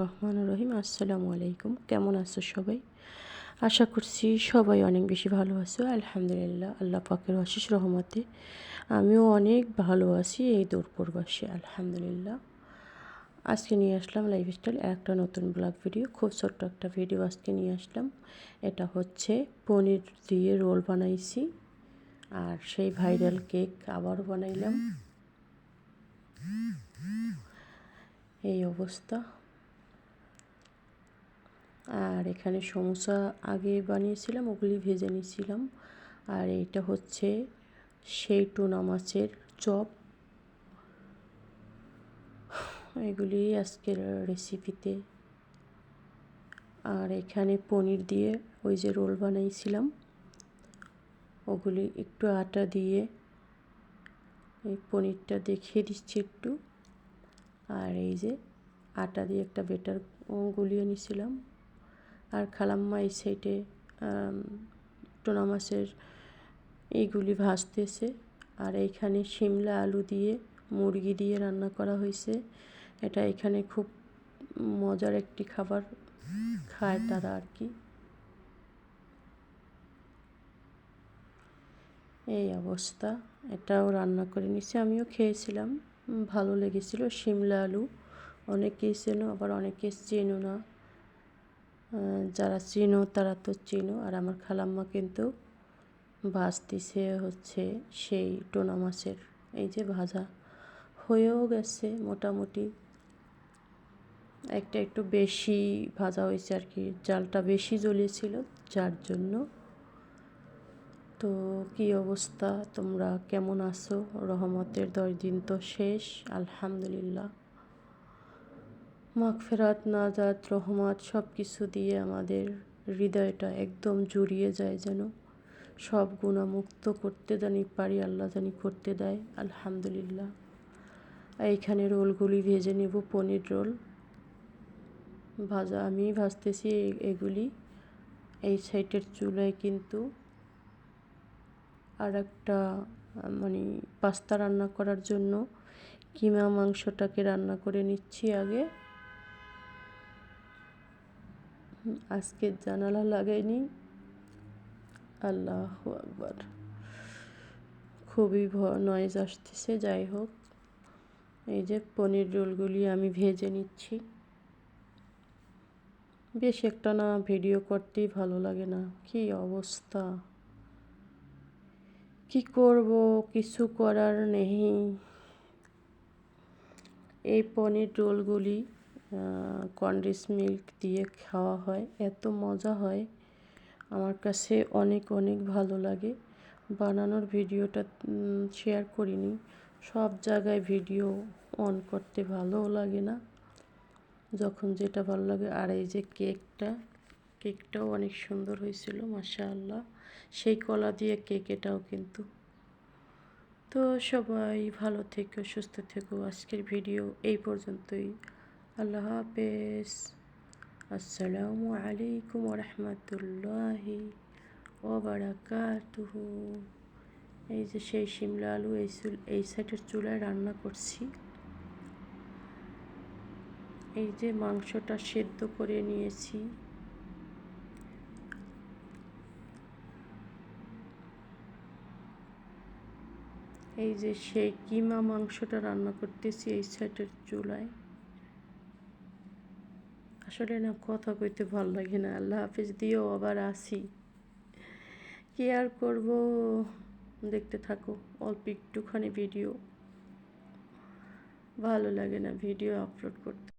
রহমান রহিম, আসসালামু আলাইকুম। কেমন আছো সবাই? আশা করছি সবাই অনেক বেশি ভালো আছো। আলহামদুলিল্লাহ, আল্লাহ পাকের অশেষ রহমতে আমিও অনেক ভালো আছি এই দৌড়পুরবাসী আলহামদুলিল্লাহ। আজকে নিয়ে আসলাম লাইফ লাইফস্টাইল একটা নতুন ব্লগ ভিডিও খুব ছোট্ট একটা ভিডিও আজকে নিয়ে আসলাম। এটা হচ্ছে পনির দিয়ে রোল বানাইছি, আর সেই ভাইরাল কেক আবারও বানাইলাম। এই অবস্থা। আর এখানে সমোসা আগে বানিয়েছিলাম, ওগুলি ভেজে নিয়েছিলাম। আর এইটা হচ্ছে সেই টুনা মাছের চপ। এগুলি আজকের রেসিপিতে আর এখানে পনির দিয়ে ওই যে রোল বানাইছিলাম। ওগুলি একটু আটা দিয়ে এই পনিরটা দেখিয়ে দিচ্ছি একটু। আর এই যে আটা দিয়ে একটা বেটার গুলিয়ে নিছিলাম আর খালাম্মা এই সাইডে টোনা মাছের এইগুলি ভাজতেছে। আর এইখানে শিমলা আলু দিয়ে মুরগি দিয়ে রান্না করা হয়েছে। এটা এখানে খুব মজার একটি খাবার খায় তারা আর কি। এই অবস্থা। এটাও রান্না করে নিছি। আমিও খেয়েছিলাম। ভালো লেগেছিল। শিমলা আলু অনেকেই চেনো, আবার অনেকে চেনো না। যারা চিনো, তারা তো চিনো। আর আমার খালাম্মা কিন্তু ভাজতিছে হচ্ছে সেই টোনা মাছের। এই যে ভাজা হয়েও গেছে মোটামুটি। একটা একটু বেশি ভাজা হয়েছে আর কি, জালটা বেশি জ্বলিয়েছিল যার জন্য। তো কি অবস্থা? তোমরা কেমন আছো? রহমতের দশ দিন তো শেষ, আলহামদুলিল্লাহ। মাগফেরাত, নাজাত, রহমত সব কিছু দিয়ে আমাদের হৃদয়টা একদম জুড়িয়ে যায় যেন। সব গুণামুক্ত করতে জানি পারি, আল্লাহ জানি করতে দেয়, আলহামদুলিল্লাহ। এইখানে রোলগুলি ভেজে নেব, পনির রোল। ভাজা, আমি ভাজতেছি এগুলি। এই সাইডের চুলায় কিন্তু আর একটা মানে পাস্তা রান্না করার জন্য কিমা মাংসটাকে রান্না করে নিচ্ছি আগে। আজকে জানালা লাগাইনি। আল্লাহ আকবার। খুবই নয়েজ আসতেছে, যাই হোক। এই যে পনির রোলগুলি আমি ভেজে নিচ্ছি। বেশ একটা না ভিডিও করতেই ভালো লাগে না। কি অবস্থা? কি করব? কিছু করার নেই। এই পনির রোলগুলি কন্ডেন্স মিল্ক দিয়ে খাওয়া হয়। এত মজা হয়। আমার কাছে অনেক অনেক ভালো লাগে। বানানোর ভিডিওটা শেয়ার করিনি। সব জায়গায় ভিডিও অন করতে ভালোও লাগে না। যখন যেটা ভালো লাগে, আর এই যে কেকটা কেকটাও অনেক সুন্দর হয়েছিল মাসা আল্লাহ সেই কলা দিয়ে কেক এটাও কিন্তু। তো সবাই ভালো থেকো, সুস্থ থেকো। আজকের ভিডিও এই পর্যন্তই। আল্লাহ হাফেজ। আসসালামু আলাইকুম রহমতুল্লাহি ওবারাকাতুহু। এই যে সেই শিমলা আলু, এই চুল, এই সাইডের চুলায় রান্না করছি। এই যে মাংসটা সেদ্ধ করে নিয়েছি। এই যে সেই কিমা মাংসটা রান্না করতেছি এই সাইডের চুলায়। আসলে না কথা কইতে ভালো লাগে না। আল্লাহ হাফিজ দিয়েও আবার আসি। কি আর করব? দেখতে থাকো, অল্প একটুখানি ভিডিও ভালো লাগে না ভিডিও আপলোড করতে।